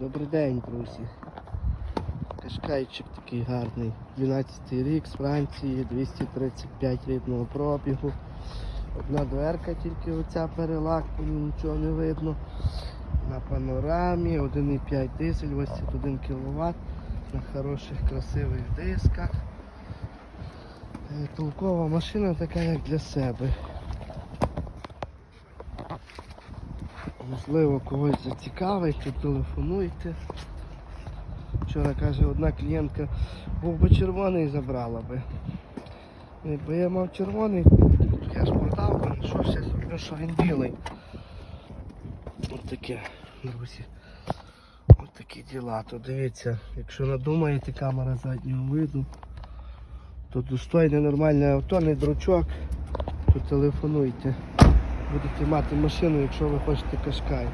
Добрий день, друзі. Кашкайчик такий гарний. 12 рік з Франції, 235 рідного пробігу. Одна дверка тільки оця перелакана, нічого не видно. На панорамі 1,5 дизель, 81 кВт, на хороших красивих дисках. Е, Толкова машина така як для себе. Можливо, когось зацікавить, телефонуйте. Вчора каже, одна клієнтка був би червоний забрала би. Е, Бо я мав червоний, я ж продав, що зроблю, що він білий. Ось таке, друзі. Ось такі діла. То дивіться, якщо надумаєте камера заднього виду, то достойне нормальне авто, не дручок, то телефонуйте. Будете мати машину, якщо ви хочете кашкай.